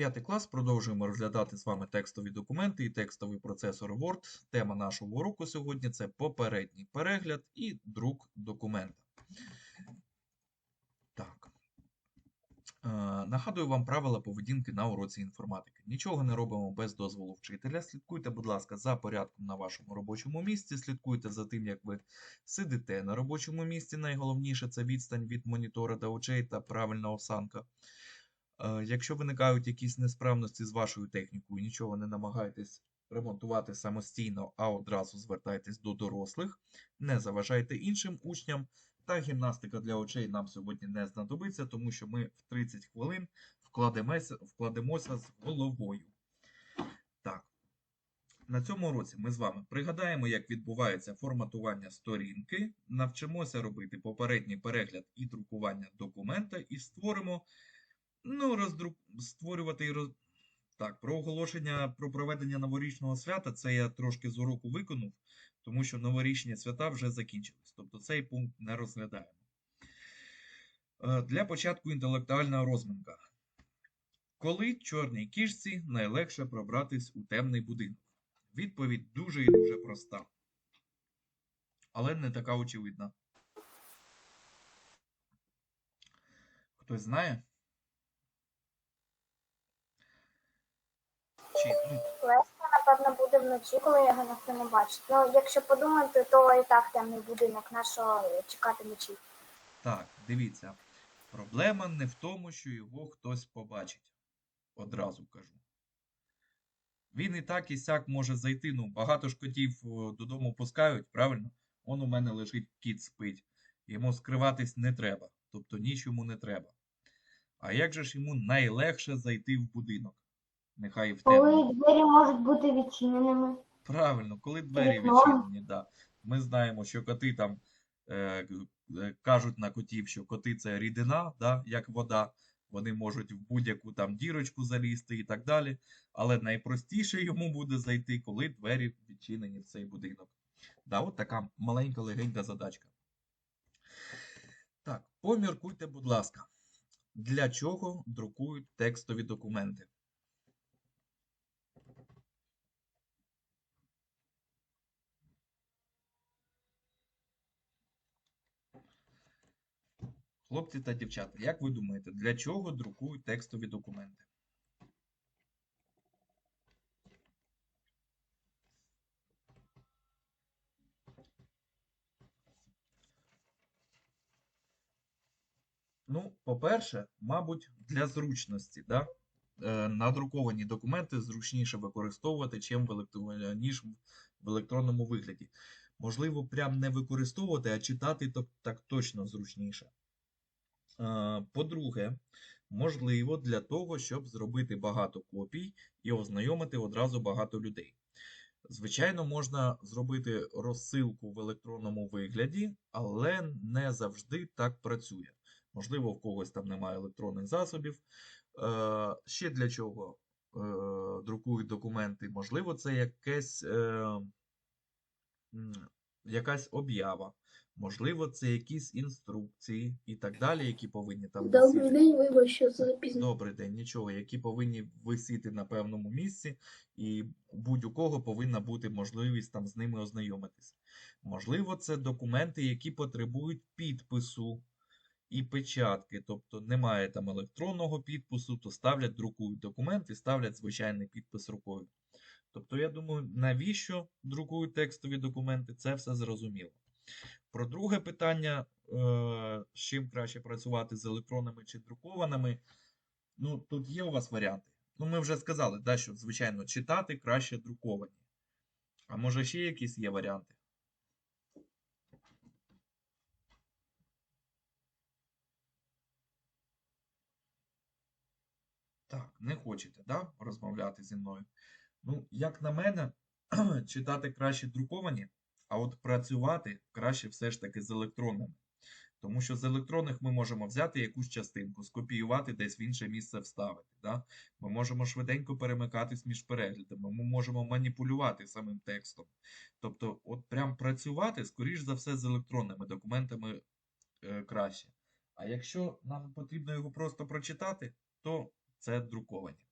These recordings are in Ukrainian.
П'ятий клас продовжуємо розглядати з вами текстові документи і текстовий процесор Word. Тема нашого уроку сьогодні це попередній перегляд і друк документа. Так. Е, Нагадую вам правила поведінки на уроці інформатики. Нічого не робимо без дозволу вчителя. Слідкуйте, будь ласка, за порядком на вашому робочому місці. Слідкуйте за тим, як ви сидите на робочому місці. Найголовніше це відстань від монітора до очей та правильна осанка. Е, Якщо виникають якісь несправності з вашою технікою, нічого не намагайтесь ремонтувати самостійно, а одразу звертайтесь до дорослих, не заважайте іншим учням. Та гімнастика для очей нам сьогодні не знадобиться, тому що ми в 30 хвилин вкладемося, вкладемося з головою. Так, на цьому уроці ми з вами пригадаємо, як відбувається форматування сторінки, навчимося робити попередній перегляд і друкування документа, і створимо Ну, роздрук... створювати і роз... Так, про оголошення про проведення новорічного свята це я трошки з уроку виконав, тому що новорічні свята вже закінчились. Тобто цей пункт не розглядаємо. Е, Для початку інтелектуальна розминка. Коли чорній кішці найлегше пробратись у темний будинок? Відповідь дуже і дуже проста. Але не така очевидна. Хтось знає? Чи, ну, напевно, буде вночі, коли його ніхто не бачить. Ну, якщо подумати, то і так темний будинок, нашого чекати вночі. Так, дивіться. Проблема не в тому, що його хтось побачить. Одразу кажу. Він і так і сяк може зайти. Ну, багато ж котів додому пускають, правильно? Он у мене лежить кіт спить. Йому скриватись не треба. Тобто ніч йому не треба. А як же ж йому найлегше зайти в будинок? Нехай в темний. Коли двері можуть бути відчиненими. Правильно, коли двері Вікно. відчинені, да. Ми знаємо, що коти там е, е, кажуть на котів, що коти це рідина, да, як вода. Вони можуть в будь-яку там дірочку залізти і так далі. Але найпростіше йому буде зайти, коли двері відчинені в цей будинок. Да, от така маленька легенька задачка. Так, поміркуйте, будь ласка, для чого друкують текстові документи? Хлопці та дівчата, як ви думаєте, для чого друкують текстові документи? Ну, по-перше, мабуть, для зручності, да? Е, надруковані документи зручніше використовувати, чим в ніж в електронному вигляді. Можливо, прям не використовувати, а читати так точно зручніше. Е, По-друге, можливо, для того, щоб зробити багато копій і ознайомити одразу багато людей. Звичайно, можна зробити розсилку в електронному вигляді, але не завжди так працює. Можливо, в когось там немає електронних засобів. Е, Ще для чого е, друкують документи? Можливо, це якесь, якась об'ява. Можливо, це якісь інструкції і так далі, які повинні там Добрий висіти. день, вибач, що це запізнення. Добрий день, нічого, які повинні висіти на певному місці, і будь у кого повинна бути можливість там з ними ознайомитися. Можливо, це документи, які потребують підпису і печатки, тобто немає там електронного підпису, то ставлять, друкують документ і ставлять звичайний підпис рукою. Тобто, я думаю, навіщо друкують текстові документи, це все зрозуміло. Про друге питання, е, з чим краще працювати з електронними чи друкованими. Ну, тут є у вас варіанти. Ну, ми вже сказали, да, що, звичайно, читати краще друковані. А може ще якісь є варіанти? Так, не хочете, да, розмовляти зі мною? Ну, як на мене, читати краще друковані, а от працювати краще все ж таки з електронними. Тому що з електронних ми можемо взяти якусь частинку, скопіювати десь в інше місце вставити. Да? Ми можемо швиденько перемикатись між переглядами, ми можемо маніпулювати самим текстом. Тобто, от прям працювати, скоріш за все, з електронними документами е, краще. А якщо нам потрібно його просто прочитати, то це друковані.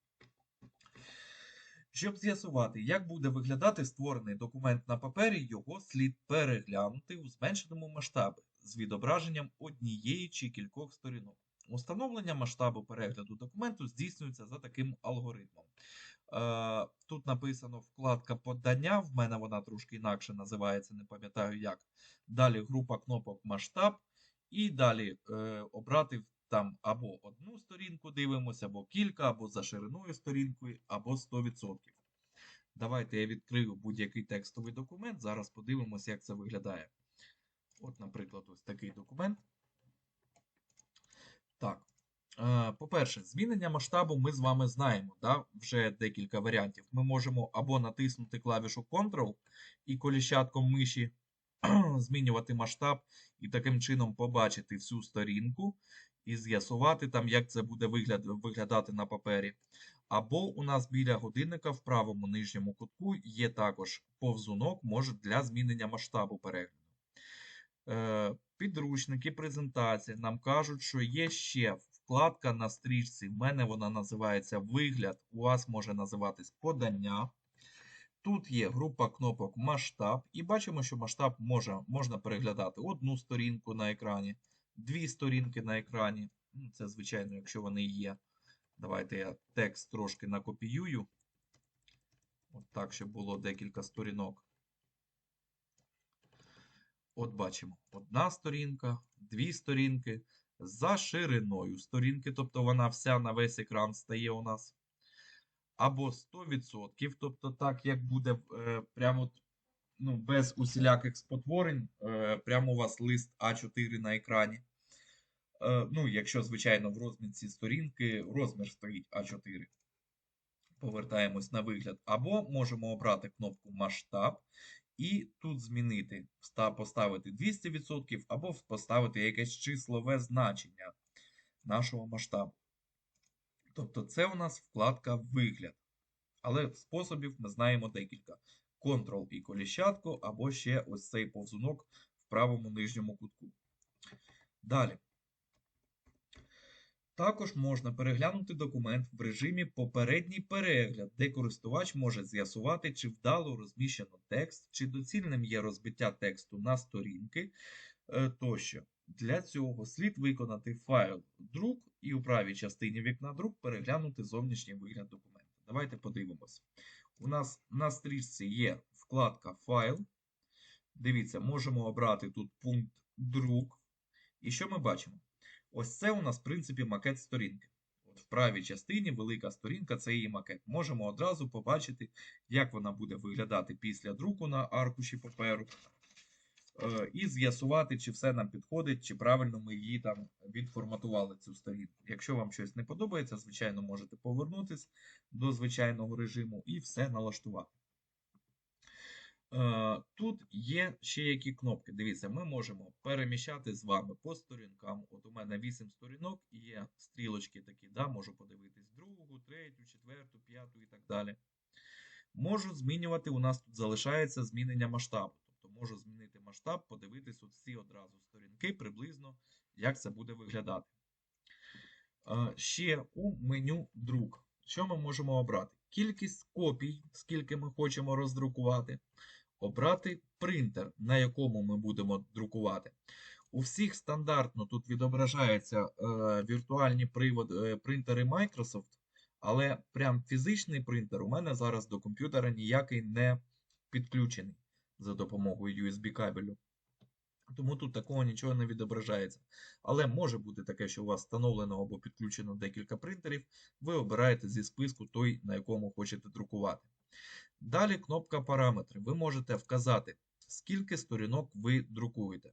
Щоб з'ясувати, як буде виглядати створений документ на папері, його слід переглянути у зменшеному масштабі з відображенням однієї чи кількох сторінок. Установлення масштабу перегляду документу здійснюється за таким алгоритмом. Е, Тут написано вкладка подання, в мене вона трошки інакше називається, не пам'ятаю як. Далі група кнопок масштаб, і далі е, обрати там або одну сторінку дивимося, або кілька, або за шириною сторінкою, або 100%. Давайте я відкрию будь-який текстовий документ. Зараз подивимося, як це виглядає. От, наприклад, ось такий документ. Так. Е, По-перше, змінення масштабу ми з вами знаємо. Да? Вже декілька варіантів. Ми можемо або натиснути клавішу Ctrl і коліщатком миші змінювати масштаб і таким чином побачити всю сторінку і з'ясувати там, як це буде вигляд, виглядати на папері. Або у нас біля годинника в правому нижньому кутку є також повзунок може для змінення масштабу перегляду. Е, Підручники, презентації нам кажуть, що є ще вкладка на стрічці. В мене вона називається вигляд, у вас може називатись подання. Тут є група кнопок масштаб, і бачимо, що масштаб може, можна переглядати одну сторінку на екрані, дві сторінки на екрані. Ну, Це, звичайно, якщо вони є. Давайте я текст трошки накопіюю. От так, щоб було декілька сторінок. От бачимо, одна сторінка, дві сторінки за шириною сторінки, тобто вона вся на весь екран стає у нас. Або 100%, тобто так, як буде е, прямо ну, без усіляких спотворень, е, прямо у вас лист А4 на екрані. Е, ну, якщо, звичайно, в розмітці сторінки розмір стоїть А4. Повертаємось на вигляд. Або можемо обрати кнопку масштаб і тут змінити, поставити 200% або поставити якесь числове значення нашого масштабу. Тобто це у нас вкладка вигляд. Але способів ми знаємо декілька. Ctrl і коліщатку, або ще ось цей повзунок в правому нижньому кутку. Далі. Також можна переглянути документ в режимі попередній перегляд, де користувач може з'ясувати, чи вдало розміщено текст, чи доцільним є розбиття тексту на сторінки е, тощо. Для цього слід виконати файл друк і у правій частині вікна друк переглянути зовнішній вигляд документа. Давайте подивимось. У нас на стрічці є вкладка Файл. Дивіться, можемо обрати тут пункт друк. І що ми бачимо? Ось це у нас, в принципі, макет сторінки. От в правій частині велика сторінка це її макет. Можемо одразу побачити, як вона буде виглядати після друку на аркуші паперу. Е, І з'ясувати, чи все нам підходить, чи правильно ми її там відформатували цю сторінку. Якщо вам щось не подобається, звичайно, можете повернутися до звичайного режиму і все налаштувати. Е, Тут є ще які кнопки. Дивіться, ми можемо переміщати з вами по сторінкам. От у мене 8 сторінок і є стрілочки такі, да, можу подивитись другу, третю, четверту, п'яту і так далі. Можу змінювати, у нас тут залишається змінення масштабу. Тобто можу змінити масштаб, подивитись от всі одразу сторінки, приблизно, як це буде виглядати. Е, Ще у меню друк. Що ми можемо обрати? Кількість копій, скільки ми хочемо роздрукувати. Обрати принтер, на якому ми будемо друкувати. У всіх стандартно тут відображаються е, віртуальні привод, е, принтери Microsoft, але прям фізичний принтер у мене зараз до комп'ютера ніякий не підключений за допомогою USB кабелю. Тому тут такого нічого не відображається. Але може бути таке, що у вас встановлено або підключено декілька принтерів, ви обираєте зі списку той, на якому хочете друкувати. Далі кнопка параметри. Ви можете вказати, скільки сторінок ви друкуєте.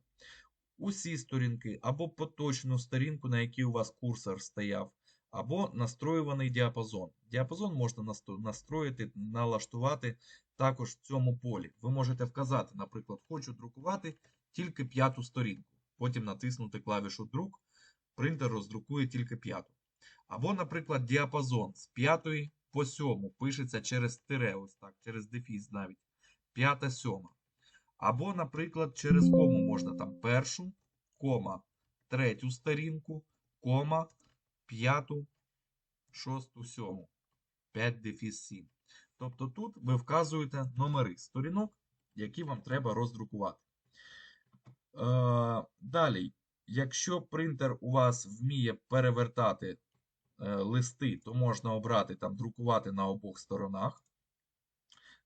Усі сторінки, або поточну сторінку, на якій у вас курсор стояв, або настроюваний діапазон. Діапазон можна настроїти, налаштувати також в цьому полі. Ви можете вказати, наприклад, хочу друкувати тільки п'яту сторінку. Потім натиснути клавішу друк, принтер роздрукує тільки п'яту. Або, наприклад, діапазон з п'ятої по сьому пишеться через тире, ось так, через дефіс навіть. П'ята, сьома. Або, наприклад, через кому можна там першу, кома, третю сторінку, кома, п'яту, шосту, сьому. 5 дефіс 7. Тобто тут ви вказуєте номери сторінок, які вам треба роздрукувати. Е, далі, якщо принтер у вас вміє перевертати листи, то можна обрати там друкувати на обох сторонах.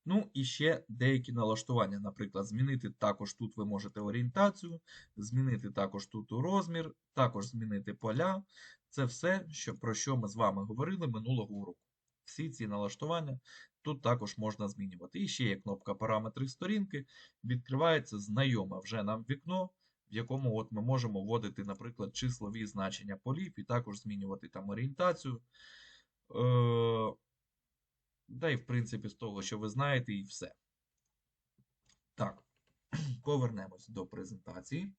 Ну і ще деякі налаштування. Наприклад, змінити також тут ви можете орієнтацію, змінити також тут розмір, також змінити поля. Це все, що, про що ми з вами говорили минулого уроку. Всі ці налаштування тут також можна змінювати. І ще є кнопка параметри сторінки. Відкривається знайоме вже нам вікно, в якому от ми можемо вводити, наприклад, числові значення полів і також змінювати там орієнтацію. Е, Да і, в принципі, з того, що ви знаєте, і все. Так, повернемось до презентації.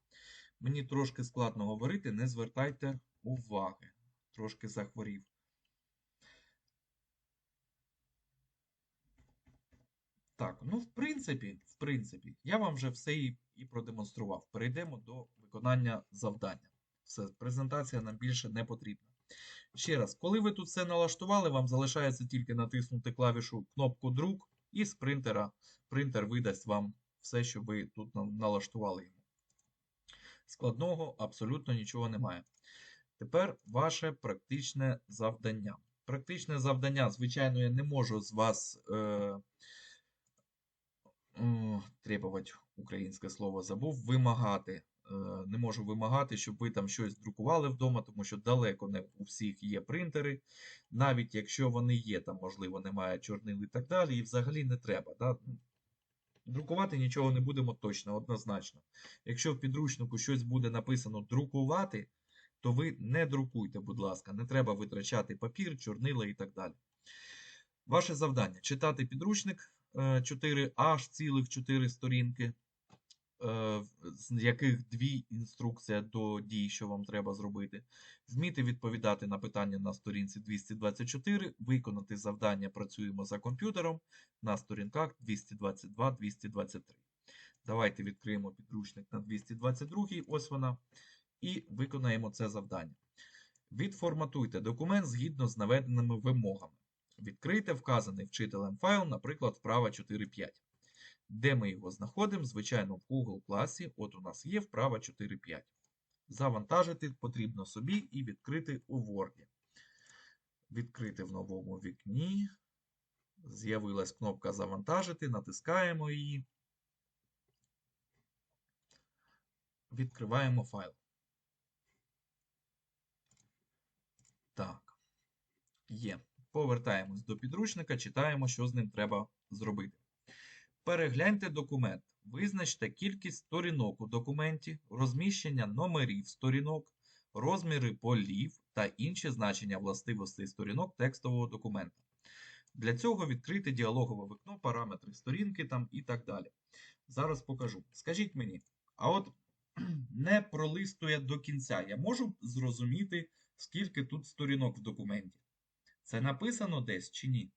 Мені трошки складно говорити, не звертайте уваги. Трошки захворів. Так, ну, в принципі, в принципі, я вам вже все і, і продемонстрував. Перейдемо до виконання завдання. Все, презентація нам більше не потрібна. Ще раз, коли ви тут все налаштували, вам залишається тільки натиснути клавішу кнопку друк, і з принтера принтер видасть вам все, що ви тут налаштували йому. Складного абсолютно нічого немає. Тепер ваше практичне завдання. Практичне завдання, звичайно, я не можу з вас е, требувати українське слово забув, вимагати. Е, Не можу вимагати, щоб ви там щось друкували вдома, тому що далеко не у всіх є принтери. Навіть якщо вони є, там, можливо, немає чорнил і так далі, і взагалі не треба. Да? Друкувати нічого не будемо точно, однозначно. Якщо в підручнику щось буде написано друкувати, то ви не друкуйте, будь ласка, не треба витрачати папір, чорнила і так далі. Ваше завдання читати підручник е, 4 аж цілих 4 сторінки, е, з яких дві інструкція до дій, що вам треба зробити. Вміти відповідати на питання на сторінці 224, виконати завдання працюємо за комп'ютером на сторінках 222-223. Давайте відкриємо підручник на 222, ось вона, і виконаємо це завдання. Відформатуйте документ згідно з наведеними вимогами. Відкрийте вказаний вчителем файл, наприклад, вправа 4.5. Де ми його знаходимо? Звичайно, в Google класі. От у нас є вправа 4.5. Завантажити потрібно собі і відкрити у Word. Відкрити в новому вікні. З'явилась кнопка Завантажити, натискаємо її. Відкриваємо файл. Так. Є. Повертаємось до підручника, читаємо, що з ним треба зробити. Перегляньте документ. Визначте кількість сторінок у документі, розміщення номерів сторінок, розміри полів та інші значення властивостей сторінок текстового документа. Для цього відкрийте діалогове вікно, параметри сторінки там і так далі. Зараз покажу. Скажіть мені, а от не пролистує до кінця. Я можу зрозуміти, скільки тут сторінок в документі. Це написано десь чи ні?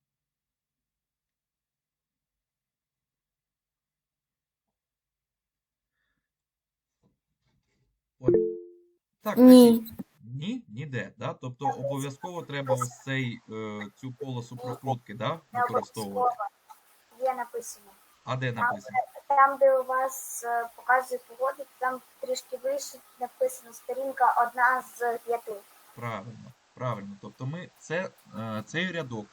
Так, Ні. Ні, ніде, да? Тобто обов'язково треба ось цей, е, цю полосу прокрутки, да, використовувати. Є написано. А де написано? Там, де у вас е, показує погоду, там трішки вище написано сторінка одна з п'яти. Правильно, правильно. Тобто ми це, е, цей рядок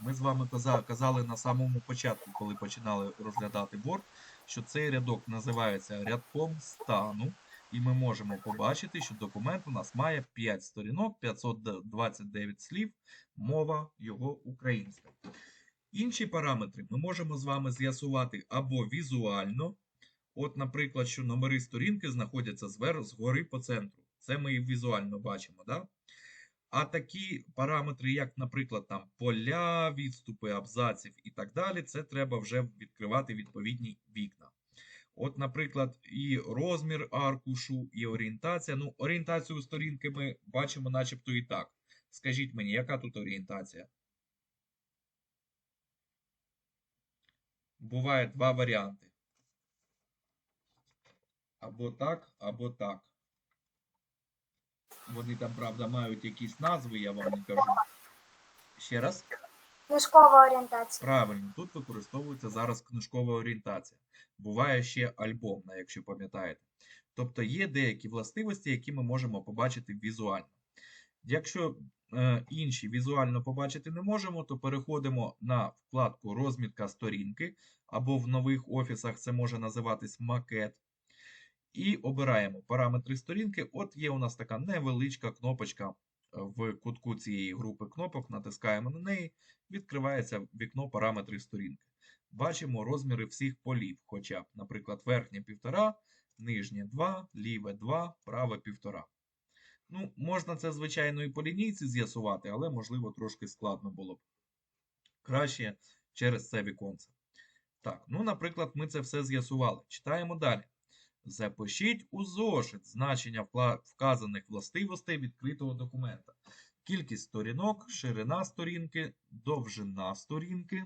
ми з вами казали на самому початку, коли починали розглядати Word, що цей рядок називається рядком стану, і ми можемо побачити, що документ у нас має 5 сторінок, 529 слів, мова його українська. Інші параметри ми можемо з вами з'ясувати або візуально. От, наприклад, що номери сторінки знаходяться звер, згори по центру. Це ми і візуально бачимо, да? А такі параметри, як, наприклад, там поля, відступи абзаців і так далі, це треба вже відкривати відповідні вікна. От, наприклад, і розмір аркушу, і орієнтація. Ну, орієнтацію сторінки ми бачимо начебто і так. Скажіть мені, яка тут орієнтація? Буває два варіанти. Або так, або так. Вони там, правда, мають якісь назви, я вам не кажу. Ще раз. Книжкова орієнтація. Правильно, тут використовується зараз книжкова орієнтація. Буває ще альбомна, якщо пам'ятаєте. Тобто є деякі властивості, які ми можемо побачити візуально. Якщо е, інші візуально побачити не можемо, то переходимо на вкладку Розмітка сторінки, або в нових офісах це може називатись макет. І обираємо параметри сторінки. От є у нас така невеличка кнопочка е, в кутку цієї групи кнопок, натискаємо на неї, відкривається вікно параметри сторінки. Бачимо розміри всіх полів, хоча б, наприклад, верхнє 1,5, нижнє 2, ліве 2, праве 1,5. Ну, можна це, звичайно, і по лінійці з'ясувати, але, можливо, трошки складно було б. Краще через це віконце. Так, ну, наприклад, ми це все з'ясували. Читаємо далі. Запишіть у зошит значення вказаних властивостей відкритого документа. Кількість сторінок, ширина сторінки, довжина сторінки,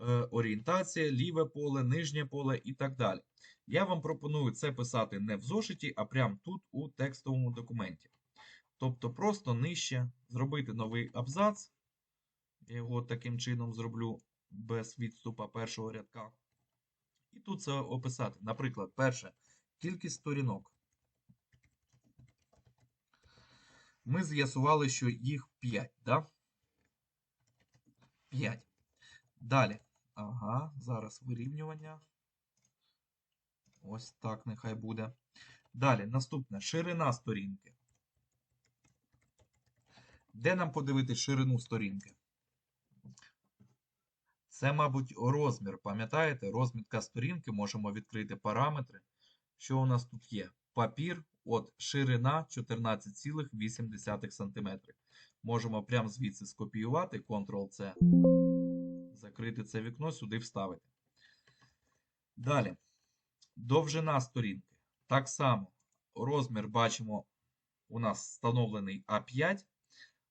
е, орієнтація, ліве поле, нижнє поле і так далі. Я вам пропоную це писати не в зошиті, а прямо тут у текстовому документі. Тобто просто нижче зробити новий абзац. Я його таким чином зроблю без відступа першого рядка. І тут це описати. Наприклад, перше, кількість сторінок. Ми з'ясували, що їх 5, да? 5. Далі. Ага, зараз вирівнювання. Ось так нехай буде. Далі, наступне ширина сторінки. Де нам подивитись ширину сторінки? Це, мабуть, розмір. Пам'ятаєте? Розмітка сторінки. Можемо відкрити параметри. Що у нас тут є? Папір, от ширина 14,8 см. Можемо прямо звідси скопіювати, Ctrl-C, закрити це вікно, сюди вставити. Далі. Довжина сторінки. Так само розмір бачимо, у нас встановлений А5.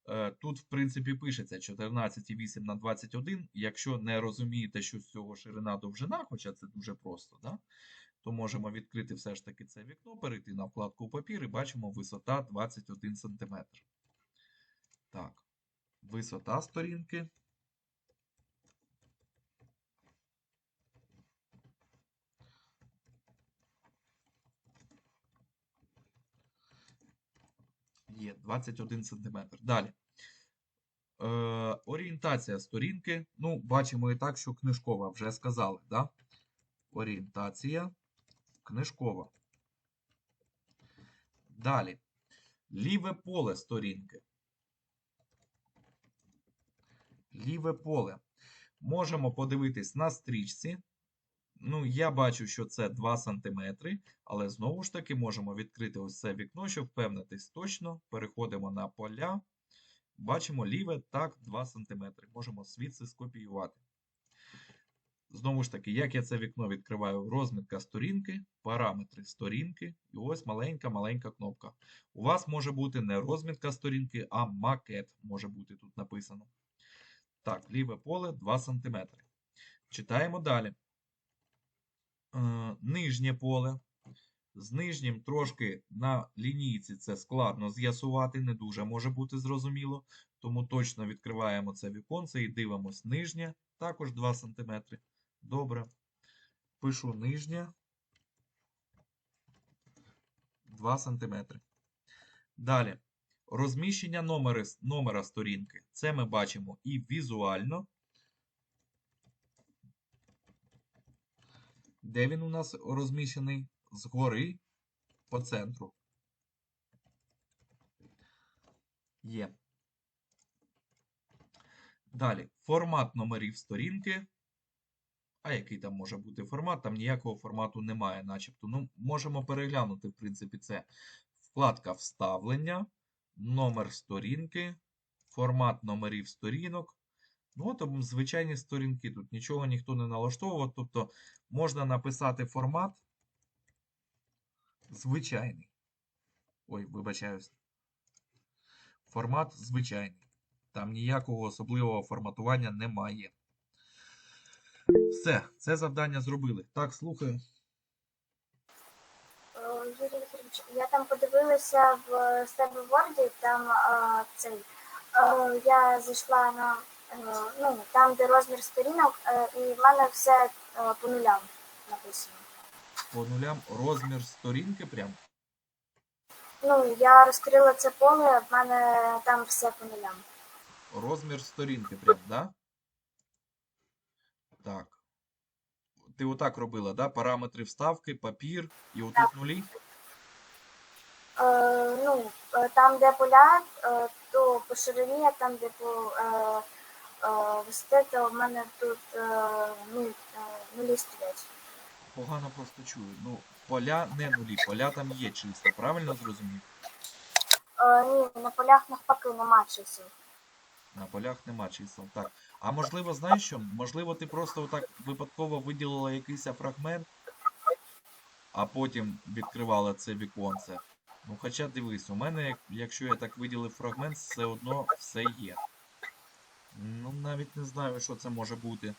Е, Тут, в принципі, пишеться 14,8 на 21. Якщо не розумієте, що з цього ширина довжина, хоча це дуже просто, да? то можемо відкрити все ж таки це вікно, перейти на вкладку папір і бачимо висота 21 см. Так, висота сторінки. Є 21 см. Далі. Е, орієнтація сторінки. Ну, бачимо і так, що книжкова вже сказали, да? Орієнтація книжкова. Далі. Ліве поле сторінки. Ліве поле. Можемо подивитись на стрічці. Ну, я бачу, що це 2 см, але знову ж таки можемо відкрити ось це вікно, щоб впевнитись точно. Переходимо на поля. Бачимо ліве, так, 2 см. Можемо звідси скопіювати. Знову ж таки, як я це вікно відкриваю, розмітка сторінки, параметри сторінки, і ось маленька-маленька кнопка. У вас може бути не розмітка сторінки, а макет може бути тут написано. Так, ліве поле 2 см. Читаємо далі. Е, нижнє поле. З нижнім трошки на лінійці це складно з'ясувати, не дуже може бути зрозуміло. Тому точно відкриваємо це віконце і дивимось нижнє, також 2 см. Добре. Пишу нижнє 2 см. Далі. Розміщення номери, номера сторінки. Це ми бачимо і візуально. Де він у нас розміщений? Згори по центру. Є. Далі. Формат номерів сторінки. А який там може бути формат? Там ніякого формату немає, начебто. Ну, можемо переглянути, в принципі, це вкладка вставлення, номер сторінки, формат номерів сторінок. Ну, от м, звичайні сторінки. Тут нічого ніхто не налаштовував. Тобто можна написати формат звичайний. Ой, вибачаюсь. Формат звичайний. Там ніякого особливого форматування немає. Все, це завдання зробили. Так, слухаю. Е, Юрій Вікторович, я там подивилася в себе в Word, там е, цей Е, Я зайшла на ну, там, де розмір сторінок, е, і в мене все е, по нулям написано. По нулям розмір сторінки прям. Ну, я розкрила це поле, в мене там все по нулям. Розмір сторінки прям, да? Так. Ти отак робила, да? Параметри вставки, папір і отут нулі. Е, ну, е, там, де поля, е, то по ширині, а там, де по е, е, висоти, то в мене тут е, нуль, е, нулі стоять. Погано просто чую. Ну, поля не нулі, поля там є чисто, правильно зрозумів? Е, ні, на полях навпаки нема чисел. На полях нема чисел. Так. А можливо, знаєш що? Можливо, ти просто отак випадково виділила якийсь фрагмент, а потім відкривала це віконце. Ну, хоча дивись, у мене, якщо я так виділив фрагмент, все одно все є. Ну, навіть не знаю, що це може бути.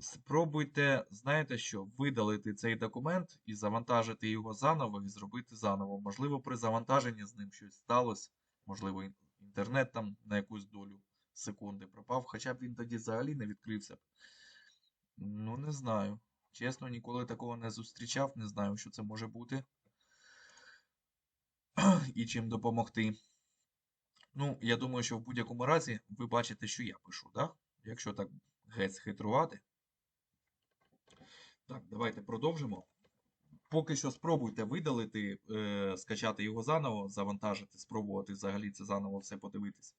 Спробуйте, знаєте що, видалити цей документ і завантажити його заново і зробити заново. Можливо, при завантаженні з ним щось сталося, можливо, інтернет там на якусь долю секунди пропав, хоча б він тоді взагалі не відкрився. Ну, не знаю. Чесно, ніколи такого не зустрічав, не знаю, що це може бути. І чим допомогти. Ну, я думаю, що в будь-якому разі ви бачите, що я пишу, да? Якщо так геть схитрувати. Так, давайте продовжимо. Поки що спробуйте видалити, е, скачати його заново, завантажити, спробувати взагалі це заново все подивитись.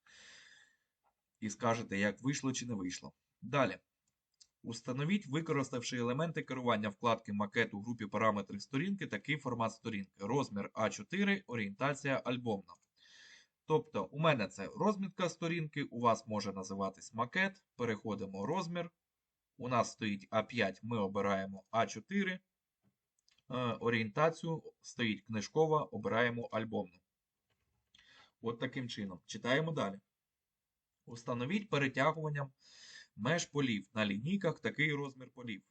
І скажете, як вийшло чи не вийшло. Далі. Установіть, використавши елементи керування вкладки макет у групі параметрів сторінки, такий формат сторінки. Розмір А4, орієнтація альбомна. Тобто, у мене це розмітка сторінки, у вас може називатись макет. Переходимо розмір. У нас стоїть А5, ми обираємо А4. Е, Орієнтацію стоїть книжкова, обираємо альбомну. От таким чином. Читаємо далі. Установіть перетягуванням меж полів на лінійках такий розмір полів.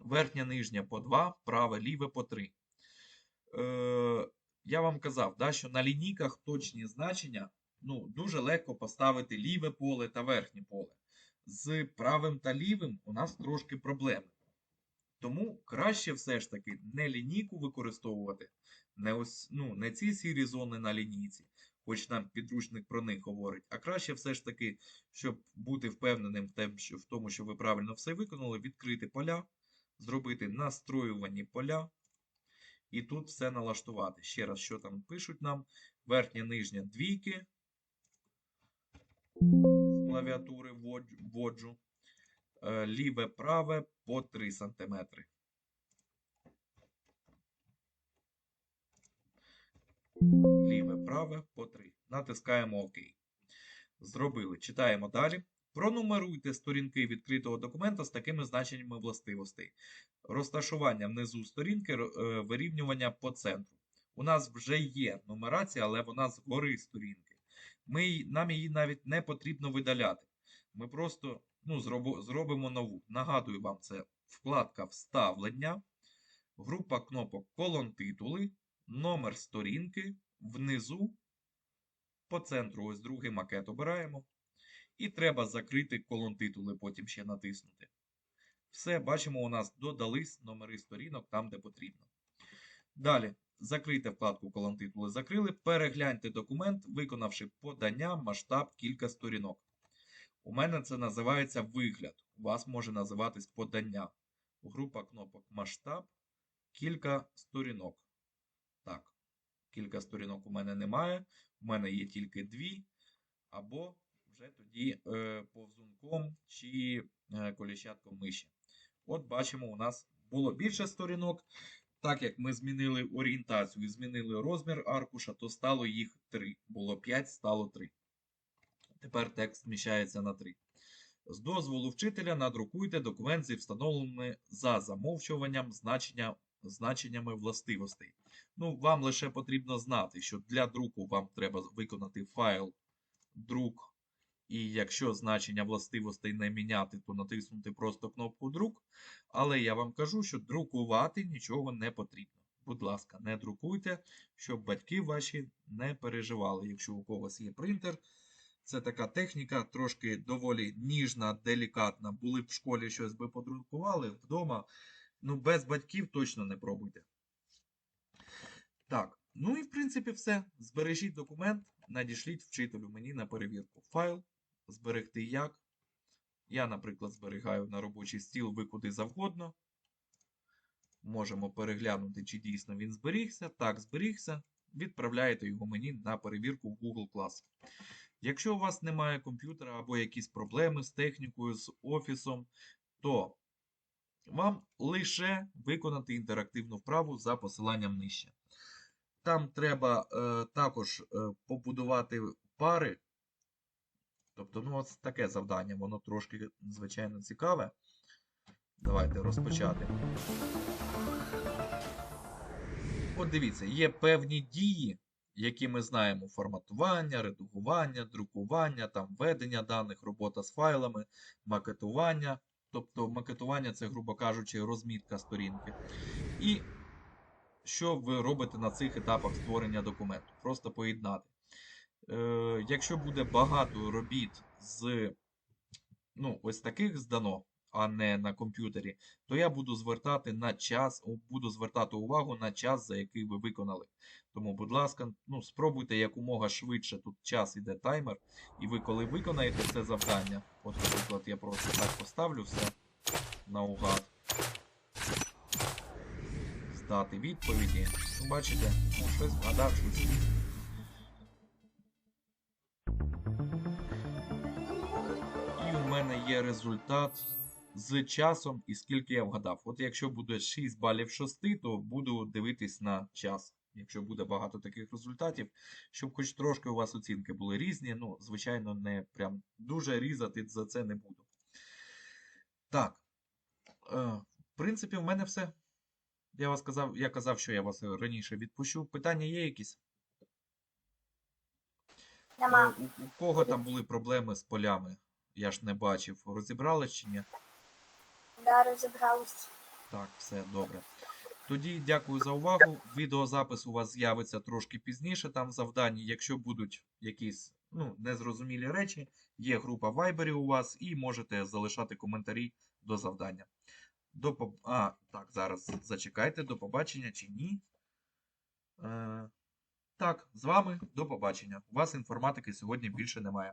Верхня нижня по 2, праве ліве по 3. Я вам казав, да, що на лінійках точні значення ну, дуже легко поставити ліве поле та верхнє поле. З правим та лівим у нас трошки проблеми. Тому краще все ж таки не лінійку використовувати, не, ось, ну, не ці сірі зони на лінійці, хоч нам підручник про них говорить, а краще все ж таки, щоб бути впевненим в тому, що ви правильно все виконали, відкрити поля, зробити настроювані поля, і тут все налаштувати. Ще раз, що там пишуть нам: верхня, нижня двійки. Клавіатури вводжу. Е, Ліве, праве по 3 см. Ліве, праве по 3. Натискаємо ОК. Зробили. Читаємо далі. Пронумеруйте сторінки відкритого документа з такими значеннями властивостей. Розташування внизу сторінки, е, вирівнювання по центру. У нас вже є нумерація, але вона згори сторінки. Ми, нам її навіть не потрібно видаляти. Ми просто ну, зробимо нову. Нагадую вам, це вкладка Вставлення, група кнопок Колон титули, номер сторінки, внизу, по центру, ось другий макет обираємо. І треба закрити колон титули, потім ще натиснути. Все, бачимо, у нас додались номери сторінок там, де потрібно. Далі, закрийте вкладку колон титули, закрили, перегляньте документ, виконавши подання, масштаб, кілька сторінок. У мене це називається вигляд. У вас може називатись подання. Група кнопок масштаб, кілька сторінок. Так, кілька сторінок у мене немає. У мене є тільки дві, або вже тоді е, повзунком чи е, коліщатком миші. От бачимо, у нас було більше сторінок. Так як ми змінили орієнтацію і змінили розмір аркуша, то стало їх 3. Було 5, стало 3. Тепер текст зміщається на 3. З дозволу вчителя надрукуйте документ зі встановленими за замовчуванням значення, значеннями властивостей. Ну, вам лише потрібно знати, що для друку вам треба виконати файл друк. І якщо значення властивостей не міняти, то натиснути просто кнопку друк. Але я вам кажу, що друкувати нічого не потрібно. будь ласка, не друкуйте, щоб батьки ваші не переживали. Якщо у когось є принтер, це така техніка, трошки доволі ніжна, делікатна. Були б в школі щось би подрукували вдома. Ну, без батьків точно не пробуйте. Так, ну і в принципі все. Збережіть документ, надішліть вчителю мені на перевірку. Файл, зберегти як. Я, наприклад, зберігаю на робочий стіл, ви куди завгодно. Можемо переглянути, чи дійсно він зберігся. Так, зберігся. Відправляєте його мені на перевірку в Google Class. Якщо у вас немає комп'ютера або якісь проблеми з технікою, з офісом, то вам лише виконати інтерактивну вправу за посиланням нижче. Там треба е, також е, побудувати пари. Тобто, ну, ось таке завдання, воно трошки, звичайно, цікаве. Давайте розпочати. От дивіться, є певні дії, які ми знаємо: форматування, редагування, друкування, там ведення даних, робота з файлами, макетування. Тобто макетування це, грубо кажучи, розмітка сторінки. І що ви робите на цих етапах створення документу? Просто поєднати. Е, якщо буде багато робіт з ну, ось таких здано, а не на комп'ютері, то я буду звертати на час, буду звертати увагу на час, за який ви виконали. Тому, будь ласка, ну, спробуйте якомога швидше. Тут час іде таймер, і ви, коли виконаєте це завдання, от, наприклад, я просто так поставлю все наугад. Здати відповіді. Ну, бачите, ну, щось вгадав, щось. Мене є результат з часом і скільки я вгадав. От якщо буде 6 балів 6, то буду дивитись на час. Якщо буде багато таких результатів, щоб хоч трошки у вас оцінки були різні, ну, звичайно, не прям дуже різати за це не буду. Так. Е, в принципі, в мене все. Я вас казав, я казав, що я вас раніше відпущу. Питання є якісь? Е, Нема. У, у кого там були проблеми з полями? Я ж не бачив. Розібрались чи ні? Да, розібрались. Так, все добре. Тоді дякую за увагу. Відеозапис у вас з'явиться трошки пізніше там в завданні. Якщо будуть якісь ну, незрозумілі речі, є група в у вас і можете залишати коментарі до завдання. До поб... А, так, зараз зачекайте, до побачення чи ні. Е... Так, з вами до побачення. У вас інформатики сьогодні більше немає.